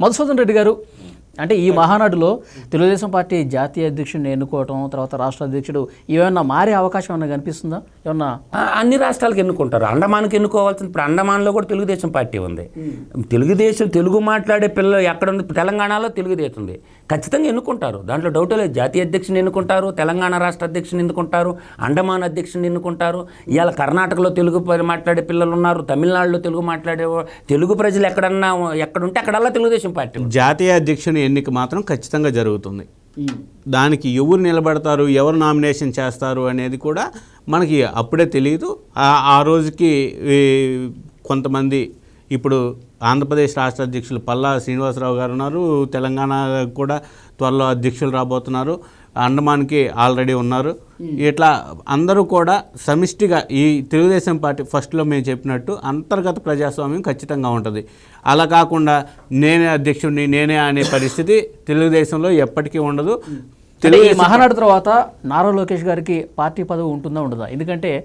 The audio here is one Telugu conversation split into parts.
మధుసూదన్ రెడ్డి గారు అంటే ఈ మహానాడులో తెలుగుదేశం పార్టీ జాతీయ అధ్యక్షుడిని ఎన్నుకోవటం తర్వాత రాష్ట్ర అధ్యక్షుడు ఏమైనా మారే అవకాశం ఏమైనా కనిపిస్తుందా? ఏమన్నా? అన్ని రాష్ట్రాలకు ఎన్నుకుంటారు. అండమాన్కి ఎన్నుకోవాల్సింది ఇప్పుడు అండమాన్లో కూడా తెలుగుదేశం పార్టీ ఉంది. తెలుగుదేశం తెలుగు మాట్లాడే పిల్లలు ఎక్కడ ఉంది తెలంగాణలో తెలుగుదేశం ఉంది. ఖచ్చితంగా ఎన్నుకుంటారు. దాంట్లో డౌట్ లేదు. జాతీయ అధ్యక్షుని ఎన్నుకుంటారు తెలంగాణ రాష్ట్ర అధ్యక్షుని ఎన్నుకుంటారు అండమాన్ అధ్యక్షుని ఎన్నుకుంటారు. ఇవాళ కర్ణాటకలో తెలుగు మాట్లాడే పిల్లలు ఉన్నారు తమిళనాడులో తెలుగు మాట్లాడే తెలుగు ప్రజలు ఎక్కడన్నా ఎక్కడుంటే అక్కడల్లా తెలుగుదేశం పార్టీ. జాతీయ అధ్యక్షుని ఎన్నిక మాత్రం ఖచ్చితంగా జరుగుతుంది. దానికి ఎవరు నిలబడతారు ఎవరు నామినేషన్ చేస్తారు అనేది కూడా మనకి అప్పుడే తెలియదు ఆ- రోజుకి కొంతమంది ఇప్పుడు ఆంధ్రప్రదేశ్ రాష్ట్ర అధ్యక్షులు పల్లా శ్రీనివాసరావు గారు ఉన్నారు తెలంగాణ కూడా త్వరలో అధ్యక్షులు రాబోతున్నారు. అండమాన్కి ఆల్రెడీ ఉన్నారు. ఇట్లా అందరూ కూడా సమిష్టిగా ఈ తెలుగుదేశం పార్టీ ఫస్ట్లో మేము చెప్పినట్టు అంతర్గత ప్రజాస్వామ్యం ఖచ్చితంగా ఉంటుంది. అలా కాకుండా నేనే అధ్యక్షుడిని నేనే అనే పరిస్థితి తెలుగుదేశంలో ఎప్పటికీ ఉండదు. ఈ మహానాడు తర్వాత నారా లోకేష్ గారికి పార్టీ పదవి ఉంటుందా ఉండదా? ఎందుకంటే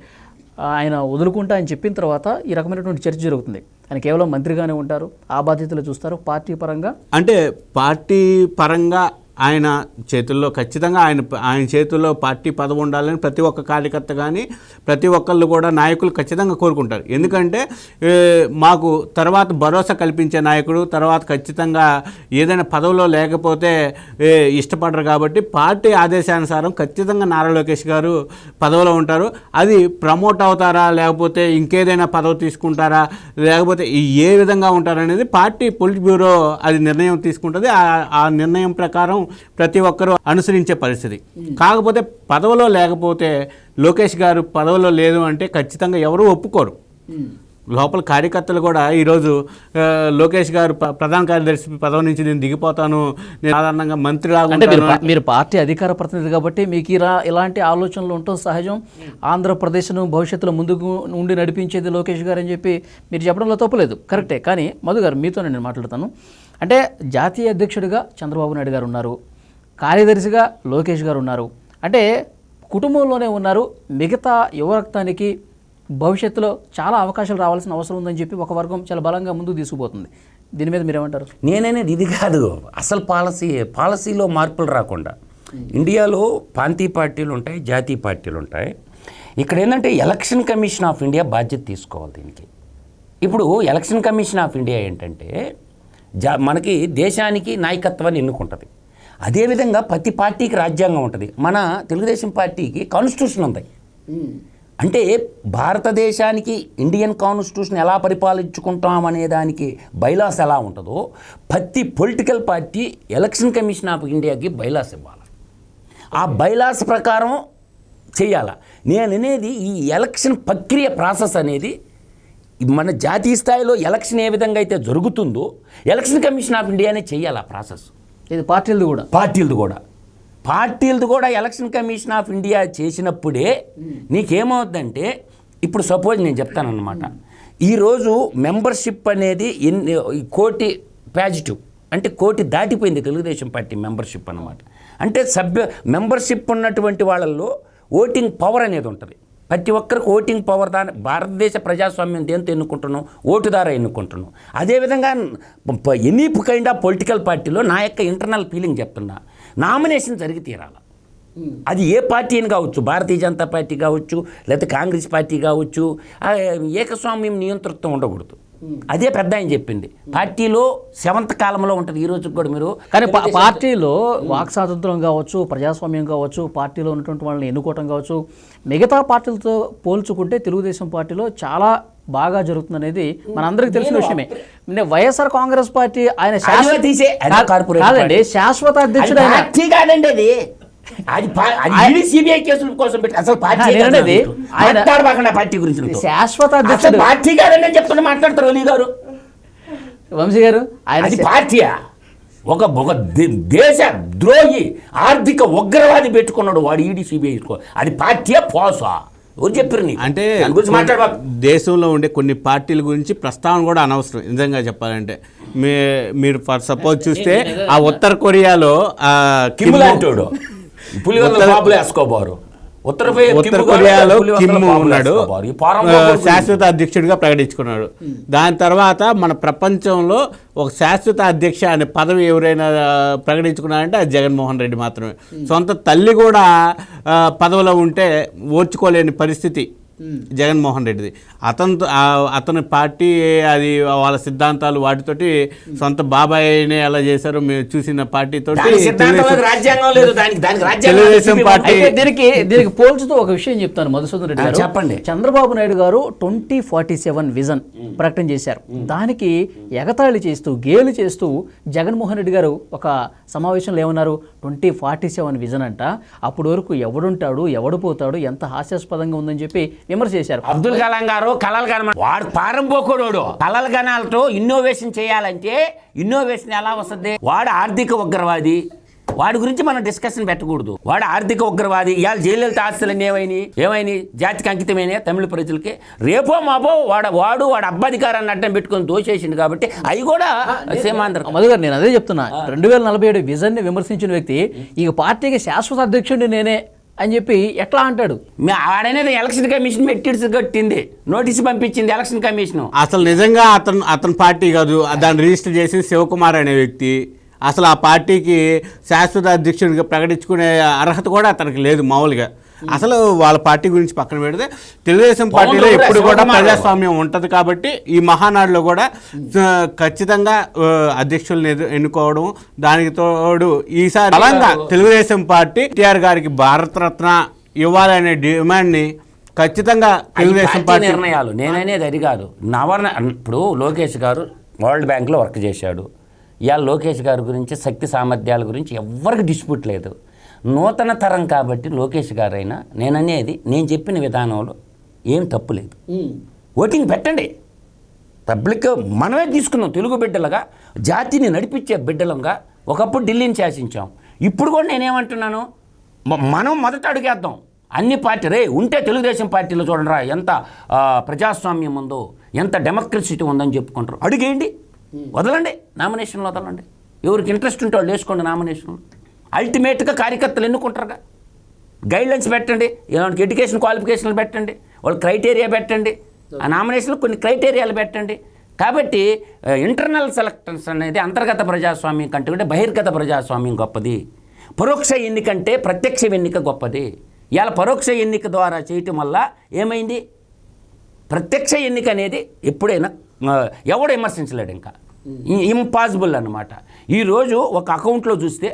ఆయన వదులుకుంటా అని చెప్పిన తర్వాత ఈ రకమైనటువంటి చర్చ జరుగుతుంది. ఆయన కేవలం మంత్రిగానే ఉంటారు. ఆ బాధ్యతలు చూస్తారు. పార్టీ పరంగా అంటే పార్టీ పరంగా ఆయన చేతుల్లో ఖచ్చితంగా ఆయన ఆయన చేతుల్లో పార్టీ పదవి ఉండాలని ప్రతి ఒక్క కార్యకర్త కానీ ప్రతి ఒక్కళ్ళు కూడా నాయకులు ఖచ్చితంగా కోరుకుంటారు. ఎందుకంటే మాకు తర్వాత భరోసా కల్పించే నాయకుడు తర్వాత ఖచ్చితంగా ఏదైనా పదవిలో లేకపోతే ఇష్టపడరు కాబట్టి పార్టీ ఆదేశానుసారం ఖచ్చితంగా నారా లోకేష్ గారు పదవిలో ఉంటారు. అది ప్రమోట్ అవుతారా లేకపోతే ఇంకేదైనా పదవి తీసుకుంటారా లేకపోతే ఏ విధంగా ఉంటారనేది పార్టీ పొలిట్ బ్యూరో అది నిర్ణయం తీసుకుంటుంది. ఆ- ఆ నిర్ణయం ప్రకారం ప్రతి ఒక్కరూ అనుసరించే పరిస్థితి. కాకపోతే పదవిలో లేకపోతే లోకేష్ గారు పదవిలో లేదు అంటే ఖచ్చితంగా ఎవరు ఒప్పుకోరు. లోపల కార్యకర్తలు కూడా ఈరోజు లోకేష్ గారు ప్ర- ప్రధాన కార్యదర్శి పదవి నుంచి నేను దిగిపోతాను నేను సాధారణంగా అంటే పా- మీరు పార్టీ అధికార ప్రతినిధి కాబట్టి మీకు ఇలా ఇలాంటి ఆలోచనలు ఉండటం సహజం. ఆంధ్రప్రదేశ్ను భవిష్యత్తులో ముందుకు ఉండి నడిపించేది లోకేష్ గారు అని చెప్పి మీరు చెప్పడంలో తప్పలేదు. కరెక్టే. కానీ మధు గారు మీతోనే నేను మాట్లాడతాను. అంటే జాతీయ అధ్యక్షుడిగా చంద్రబాబు నాయుడు గారు ఉన్నారు. కార్యదర్శిగా లోకేష్ గారు ఉన్నారు. అంటే కుటుంబంలోనే ఉన్నారు. మిగతా యువరక్తానికి భవిష్యత్తులో చాలా అవకాశాలు రావాల్సిన అవసరం ఉందని చెప్పి ఒక వర్గం చాలా బలంగా ముందుకు తీసుకుపోతుంది. దీని మీద మీరేమంటారు? నేననేది ఇది కాదు. అసలు పాలసీ పాలసీలో మార్పులు రాకుండా ఇండియాలో ప్రాంతీయ పార్టీలు ఉంటాయి జాతీయ పార్టీలు ఉంటాయి. ఇక్కడ ఏంటంటే ఎలక్షన్ కమిషన్ ఆఫ్ ఇండియా బాధ్యత తీసుకోవాలి దీనికి. ఇప్పుడు ఎలక్షన్ కమిషన్ ఆఫ్ ఇండియా ఏంటంటే జా మనకి దేశానికి నాయకత్వాన్ని ఎన్నుకుంటుంది. అదేవిధంగా ప్రతి పార్టీకి రాజ్యాంగం ఉంటుంది. మన తెలుగుదేశం పార్టీకి కాన్స్టిట్యూషన్ ఉంది. అంటే భారతదేశానికి ఇండియన్ కాన్స్టిట్యూషన్ ఎలా పరిపాలించుకుంటాం అనే దానికి బైలాస్ ఎలా ఉంటుందో ప్రతి political party election commission of ఇండియాకి బైలాస్ ఇవ్వాలి. ఆ బైలాస్ ప్రకారం చేయాల. నేను అనేది ఈ ఎలక్షన్ ప్రక్రియ ప్రాసెస్ అనేది మన జాతీయ స్థాయిలో ఎలక్షన్ ఏ విధంగా అయితే జరుగుతుందో ఎలక్షన్ కమిషన్ ఆఫ్ ఇండియానే చేయాలి ఆ ప్రాసెస్. ఇది పార్టీలది కూడా. పార్టీలది కూడా. పార్టీలది కూడా ఎలక్షన్ కమిషన్ ఆఫ్ ఇండియా చేసినప్పుడే నీకేమవుద్దంటే ఇప్పుడు సపోజ్ నేను చెప్తానన్నమాట. ఈరోజు మెంబర్షిప్ అనేది ఎన్ని కోటి పాజిటివ్. అంటే కోటి దాటిపోయింది తెలుగుదేశం పార్టీ మెంబర్షిప్ అన్నమాట. అంటే సభ్య మెంబర్షిప్ ఉన్నటువంటి వాళ్ళల్లో ఓటింగ్ పవర్ అనేది ఉంటుంది. ప్రతి ఒక్కరికి ఓటింగ్ పవర్ దాని భారతదేశ ప్రజాస్వామ్యం దేంతో ఎన్నుకుంటున్నాం? ఓటు ద్వారా ఎన్నుకుంటున్నాం? అదేవిధంగా ఎనీ కైండ్ ఆఫ్ పొలిటికల్ పార్టీలో నా యొక్క ఇంటర్నల్ ఫీలింగ్ చెప్తున్నా. నామినేషన్ జరిగి తీరాల. అది ఏ పార్టీ అని కావచ్చు భారతీయ జనతా పార్టీ కావచ్చు లేకపోతే కాంగ్రెస్ పార్టీ కావచ్చు ఏకస్వామ్యం నియంతృత్వం ఉండకూడదు. అదే పెద్ద ఆయన చెప్పింది. పార్టీలో సెవెంత్ కాలంలో ఉంటుంది ఈ రోజుకి కూడా మీరు కానీ పార్టీలో వాక్ స్వాతంత్రం కావచ్చు ప్రజాస్వామ్యం కావచ్చు పార్టీలో ఉన్నటువంటి వాళ్ళని ఎన్నుకోవటం కావచ్చు మిగతా పార్టీలతో పోల్చుకుంటే తెలుగుదేశం పార్టీలో చాలా బాగా జరుగుతుంది అనేది మనందరికీ తెలిసిన విషయమే. నేను వైఎస్ఆర్ కాంగ్రెస్ పార్టీ ఆయన కాదండి. శాశ్వత అధ్యక్షుడు కాదండి అది. అది సిబిఐ కేసుల కోసం పెట్టి అసలు పార్టీ అనేది మాట్లాడబాకండి పార్టీ గురించి. శాశ్వత అధ్యక్షుడు. పార్టీ కాదండి అని చెప్తున్నా మాట్లాడతారు అలీ గారు. వంశీ గారు ఆయన పార్టీయా? ఒక ఒక దేశ ద్రోహి ఆర్థిక ఉగ్రవాది పెట్టుకున్నాడు వాడు ఈడీ సిబిఐ అది పార్టీయా పోసా? ఎవరు చెప్పారు నీకు? అంటే దేశంలో ఉండే కొన్ని పార్టీల గురించి ప్రస్తావన కూడా అనవసరం నిజంగా చెప్పాలంటే. మీ మీరు ఫర్ సపోజ్ చూస్తే ఆ ఉత్తర కొరియాలో ఆ కిమ్ లాంటోడు. పులిగొందల బాబులు వేసుకోబోరు. ఉత్తర కొరియాలో కిమ్ ఉన్నాడు. శాశ్వత అధ్యక్షుడిగా ప్రకటించుకున్నాడు. దాని తర్వాత మన ప్రపంచంలో ఒక శాశ్వత అధ్యక్ష అనే పదవి ఎవరైనా ప్రకటించుకున్నారంటే అది జగన్మోహన్ రెడ్డి మాత్రమే. సొంత తల్లి కూడా పదవిలో ఉంటే ఓర్చుకోలేని పరిస్థితి. జగన్మోహన్ రెడ్డిది. అతను అతని పార్టీ అది వాళ్ళ సిద్ధాంతాలు వాటితోటి సొంత బాబాయ్ని ఎలా చేశారో. మేము చూసిన తెలుగుదేశం- లేదు దానికి దానికి రాజ్యాంగం తెలుగుదేశం లేదు. పార్టీ- అయితే దీనికి దీనికి పోల్చుతూ ఒక విషయం చెప్తాను మధుసూదన్ రెడ్డి గారు. చెప్పండి. చంద్రబాబు నాయుడు గారు ట్వంటీ ఫార్టీ సెవెన్ విజన్ ప్రకటన చేశారు. దానికి ఎగతాళి చేస్తూ గేలు చేస్తూ జగన్మోహన్ రెడ్డి గారు ఒక సమావేశంలో ఏమన్నారు? ట్వంటీ ఫార్టీ సెవెన్ విజన్ అంట. అప్పటి వరకు ఎవడుంటాడు ఎవడు పోతాడు ఎంత హాస్యాస్పదంగా ఉందని చెప్పి విమర్శ చేశారు. అబ్దుల్ కలాం గారు కలలు కన వాడు పారంపోకుడు కలలు కనాలతో ఇన్నోవేషన్ చేయాలంటే ఇన్నోవేషన్ ఎలా వస్తుంది? వాడు ఆర్థిక ఉగ్రవాది. వాడి గురించి మనం డిస్కషన్ పెట్టకూడదు. వాడు ఆర్థిక ఉగ్రవాది. ఇవాళ జయలలిత ఆస్తులన్నీ ఏమైనాయి? ఏమైనాయి? జాతికి అంకితమైన తమిళ ప్రజలకి? రేపో మాపో వాడు వాడు వాడు అబ్బాధికారాన్ని అడ్డం పెట్టుకొని దోచేసిండు కాబట్టి అవి కూడా సీమాంధ్ర మధు గారు నేను అదే చెప్తున్నా. రెండు వేల నలభై ఏడు విజన్ని విమర్శించిన వ్యక్తి ఇక పార్టీకి శాశ్వత అధ్యక్షుడిని నేనే అని చెప్పి ఎట్లా అంటాడు? మే- ఆడనేది ఎలక్షన్ కమిషన్ పెట్టి కట్టింది. నోటీస్ పంపించింది ఎలక్షన్ కమిషన్. అసలు నిజంగా అతను అతని పార్టీ కాదు దాన్ని రిజిస్టర్ చేసి శివకుమార్ అనే వ్యక్తి. అసలు ఆ పార్టీకి శాశ్వత అధ్యక్షుడిగా ప్రకటించుకునే అర్హత కూడా అతనికి లేదు మామూలుగా. అసలు వాళ్ళ పార్టీ గురించి పక్కన పెడితే తెలుగుదేశం పార్టీలో కూడా ఇప్పుడు కూడా ప్రజాస్వామ్యం ఉంటది కాబట్టి ఈ మహానాడులో కూడా ఖచ్చితంగా అధ్యక్షుల్ని ఎదు- ఎన్నుకోవడం దానికి తోడు ఈసారి బలంగా తెలుగుదేశం పార్టీ టిఆర్ గారికి భారతరత్న ఇవ్వాలనే డిమాండ్ని ఖచ్చితంగా తెలుగుదేశం పార్టీ నిర్ణయాలు. నేననేది అది కాదు. నవరణ ఇప్పుడు లోకేష్ గారు వరల్డ్ బ్యాంక్లో వర్క్ చేశాడు. ఇవాళ లోకేష్ గారి గురించి శక్తి సామర్థ్యాల గురించి ఎవ్వరికి డిస్ప్యూట్ లేదు. నూతన తరం కాబట్టి లోకేష్ గారైనా నేననేది నేను చెప్పిన విధానంలో ఏం తప్పు లేదు. ఓటింగ్ పెట్టండి. పబ్లిక్ మనమే తీసుకున్నాం తెలుగు బిడ్డలుగా జాతిని నడిపించే బిడ్డలంగా ఒకప్పుడు ఢిల్లీని శాసించాం. ఇప్పుడు కూడా నేనేమంటున్నాను? మనం మొదట అడుగేద్దాం. అన్ని పార్టీ రే ఉంటే తెలుగుదేశం పార్టీలో చూడరా ఎంత ప్రజాస్వామ్యం ఉందో ఎంత డెమోక్రసీ ఉందని చెప్పుకుంటారు. అడిగేయండి. వదలండి నామినేషన్లు వదలండి. ఎవరికి ఇంట్రెస్ట్ ఉంటే వాళ్ళు వేసుకోండి నామినేషన్లు. అల్టిమేట్గా కార్యకర్తలు ఎన్నుకుంటారుగా? గైడ్లైన్స్ పెట్టండి ఇలాంటి ఎడ్యుకేషన్ క్వాలిఫికేషన్లు పెట్టండి వాళ్ళ క్రైటీరియా పెట్టండి ఆ నామినేషన్లో కొన్ని క్రైటీరియాలు పెట్టండి. కాబట్టి ఇంటర్నల్ సెలెక్షన్స్ అనేది అంతర్గత ప్రజాస్వామ్యం కంటే కూడా బహిర్గత ప్రజాస్వామ్యం గొప్పది. పరోక్ష ఎన్నికంటే ప్రత్యక్ష ఎన్నిక గొప్పది. ఇవాళ పరోక్ష ఎన్నిక ద్వారా చేయటం వల్ల ఏమైంది? ప్రత్యక్ష ఎన్నిక అనేది ఎప్పుడైనా ఎవడు విమర్శించలేడు ఇంకా. ఇంపాసిబుల్ అన్నమాట. ఈరోజు ఒక అకౌంట్లో చూస్తే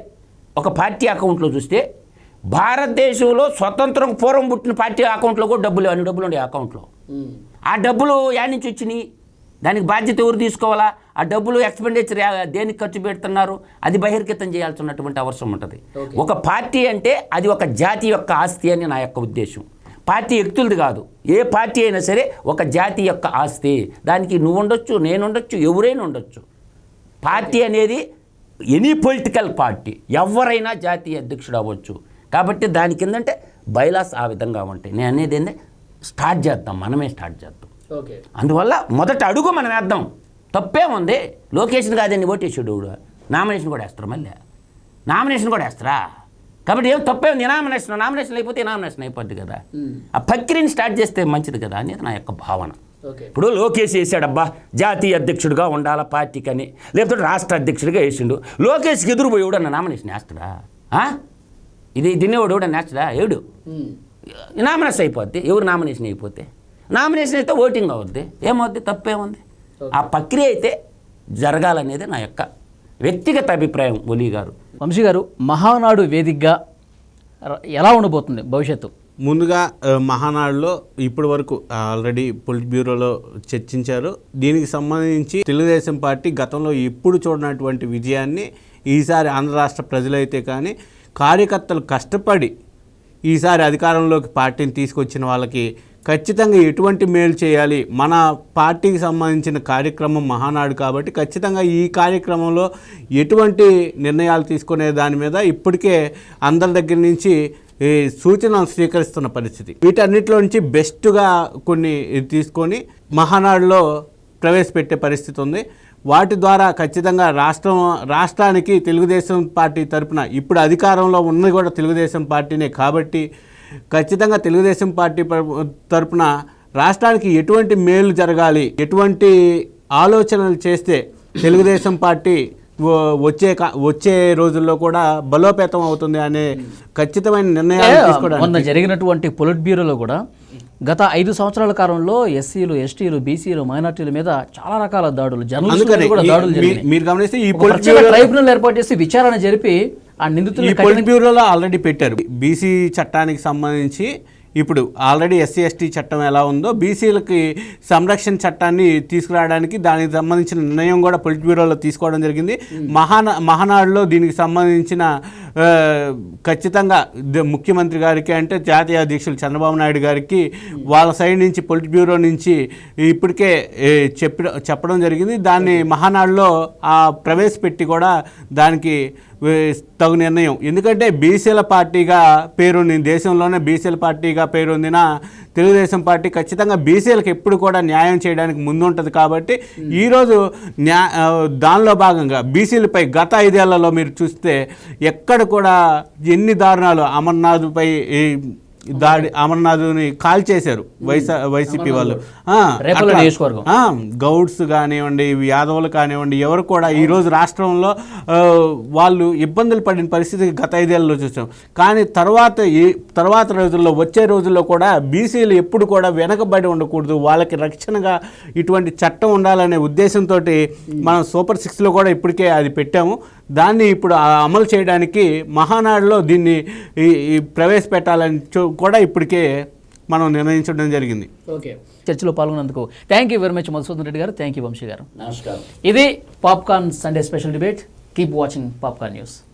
ఒక పార్టీ అకౌంట్లో చూస్తే భారతదేశంలో స్వతంత్రం పూర్వం పుట్టిన పార్టీ అకౌంట్లో కూడా డబ్బులు అన్ని డబ్బులు ఉండే అకౌంట్లో. ఆ డబ్బులు యాడ్ నుంచి వచ్చినాయి. దానికి బాధ్యత ఎవరు తీసుకోవాలా? ఆ డబ్బులు ఎక్స్పెండిచర్ దేనికి ఖర్చు పెడుతున్నారు? అది బహిర్గతం చేయాల్సినటువంటి అవసరం ఉంటుంది. ఒక పార్టీ అంటే అది ఒక జాతి యొక్క ఆస్తి అని నా యొక్క ఉద్దేశం. పార్టీ వ్యక్తులది కాదు. ఏ పార్టీ అయినా సరే ఒక జాతి యొక్క ఆస్తి. దానికి నువ్వు ఉండొచ్చు నేను ఉండొచ్చు ఎవరైనా ఉండొచ్చు. పార్టీ అనేది ఎనీ పొలిటికల్ పార్టీ ఎవరైనా జాతీయ అధ్యక్షుడు అవ్వచ్చు. కాబట్టి దాని కిందంటే బైలాస్ ఆ విధంగా ఉంటాయి. నేను అనేది ఏంటంటే స్టార్ట్ చేద్దాం. మనమే స్టార్ట్ చేద్దాం. ఓకే. అందువల్ల మొదట అడుగు మనం వేద్దాం. తప్పే ఉంది. లొకేషన్ కాదండి ఓటేసాడు నామినేషన్ కూడా వేస్తారు మళ్ళీ? నామినేషన్ కూడా వేస్తారా? కాబట్టి ఏం తప్పే ఉంది. నామినేషన్ నామినేషన్ అయిపోతే నామినేషన్ అయిపోద్ది కదా. ఆ ప్రక్రియని స్టార్ట్ చేస్తే మంచిది కదా అనేది నా యొక్క భావన. ఇప్పుడు లోకేష్ వేసాడబ్బా జాతీయ అధ్యక్షుడిగా ఉండాలా పార్టీకని. లేకపోతే రాష్ట్ర అధ్యక్షుడిగా వేసిండు. లోకేష్కి ఎదురుపోయి ఎవడన్నా నామినేషన్ వేస్తాడా? ఆ? ఇది దిన్నేవాడు ఎవడన్నా వేస్తాడా? ఏడు నామినేషన్ అయిపోద్ది. ఎవరు నామినేషన్ అయిపోతే? నామినేషన్ అయితే ఓటింగ్ అవుద్ది. ఏమవుద్ది? తప్పేముంది? ఆ ప్రక్రియ అయితే జరగాలనేది నా యొక్క వ్యక్తిగత అభిప్రాయం ఒలి గారు వంశీ గారు మహానాడు వేదికగా ఎలా ఉండబోతుంది భవిష్యత్తు? ముందుగా మహానాడులో ఇప్పటి వరకు ఆల్రెడీ పొలిట్ బ్యూరోలో చర్చించారు. దీనికి సంబంధించి తెలుగుదేశం పార్టీ గతంలో ఎప్పుడు చూడనటువంటి విజయాన్ని ఈసారి ఆంధ్ర రాష్ట్ర ప్రజలైతే కానీ కార్యకర్తలు కష్టపడి ఈసారి అధికారంలోకి పార్టీని తీసుకొచ్చిన వాళ్ళకి ఖచ్చితంగా ఎటువంటి మేలు చేయాలి? మన పార్టీకి సంబంధించిన కార్యక్రమం మహానాడు కాబట్టి ఖచ్చితంగా ఈ కార్యక్రమంలో ఎటువంటి నిర్ణయాలు తీసుకునే దాని మీద ఇప్పటికే అందరి దగ్గర నుంచి ఈ సూచనలు స్వీకరిస్తున్న పరిస్థితి. వీటన్నిటిలో నుంచి బెస్ట్గా కొన్ని తీసుకొని మహానాడులో ప్రవేశపెట్టే పరిస్థితి ఉంది. వాటి ద్వారా ఖచ్చితంగా రాష్ట్రం రాష్ట్రానికి తెలుగుదేశం పార్టీ తరపున ఇప్పుడు అధికారంలో ఉన్నది కూడా తెలుగుదేశం పార్టీనే కాబట్టి ఖచ్చితంగా తెలుగుదేశం పార్టీ తరపున రాష్ట్రానికి ఎటువంటి మేలు జరగాలి ఎటువంటి ఆలోచనలు చేస్తే తెలుగుదేశం పార్టీ వచ్చే వచ్చే రోజుల్లో కూడా బలోపేతం అవుతుంది అనే ఖచ్చితమైన నిర్ణయాలు మొన్న జరిగినటువంటి పొలిట్ బ్యూరోలో కూడా గత ఐదు సంవత్సరాల కాలంలో ఎస్సీలు ఎస్టీలు బీసీలు మైనార్టీల మీద చాలా రకాల దాడులు జర్నలిస్టుల కూడా దాడులు మీరు గమనిస్తే ఈ ట్రైబ్యునల్ ఏర్పాటు చేసి విచారణ జరిపి ఆ ఈ నిందితులను పొలిట్ బ్యూరోలో ఆల్రెడీ పెట్టారు. బీసీ చట్టానికి సంబంధించి ఇప్పుడు ఆల్రెడీ ఎస్సీ ఎస్టీ చట్టం ఎలా ఉందో బీసీలకి సంరక్షణ చట్టాన్ని తీసుకురావడానికి దానికి సంబంధించిన నిర్ణయం కూడా పొలిట్ బ్యూరోలో తీసుకోవడం జరిగింది. మహానా మహానాడులో దీనికి సంబంధించిన ఖచ్చితంగా ముఖ్యమంత్రి గారికి అంటే జాతీయ అధ్యక్షులు చంద్రబాబు నాయుడు గారికి వాళ్ళ సైడ్ నుంచి పొలిట్ బ్యూరో నుంచి ఇప్పటికే చెప్పడం చెప్పడం జరిగింది. దాన్ని మహానాడులో ఆ ప్రవేశపెట్టి కూడా దానికి తగు నిర్ణయం. ఎందుకంటే బీసీల పార్టీగా పేరొంది దేశంలోనే బీసీల పార్టీగా పేరొందిన తెలుగుదేశం పార్టీ ఖచ్చితంగా బీసీలకు ఎప్పుడు కూడా న్యాయం చేయడానికి ముందుంటుంది కాబట్టి ఈరోజు న్యా దానిలో భాగంగా బీసీలపై గత ఐదేళ్ళలో మీరు చూస్తే ఎక్కడ కూడా ఎన్ని దారుణాలు అమర్నాథ్పై దాడి అమర్నాథ్ని కాల్ చేశారు వైసా వైసీపీ వాళ్ళు. గౌడ్స్ కానివ్వండి యాదవులు కానివ్వండి ఎవరు కూడా ఈరోజు రాష్ట్రంలో వాళ్ళు ఇబ్బందులు పడిన పరిస్థితి గత ఐదేళ్ళలో చూసాం. కానీ తర్వాత ఈ తర్వాత రోజుల్లో వచ్చే రోజుల్లో కూడా బీసీలు ఎప్పుడు కూడా వెనకబడి ఉండకూడదు. వాళ్ళకి రక్షణగా ఇటువంటి చట్టం ఉండాలనే ఉద్దేశంతో మనం సూపర్ సిక్స్లో కూడా ఇప్పటికే అది పెట్టాము. దాన్ని ఇప్పుడు అమలు చేయడానికి మహానాడులో దీన్ని ప్రవేశపెట్టాలని చూ- కూడా ఇప్పటికే మనం నిర్ణయించడం జరిగింది. ఓకే. చర్చలో పాల్గొన్నందుకు thank you very much Madhusudan Reddy గారు. థ్యాంక్ యూ వంశీ గారు. నమస్కారం. ఇది popcorn Sunday special debate. Keep watching popcorn news.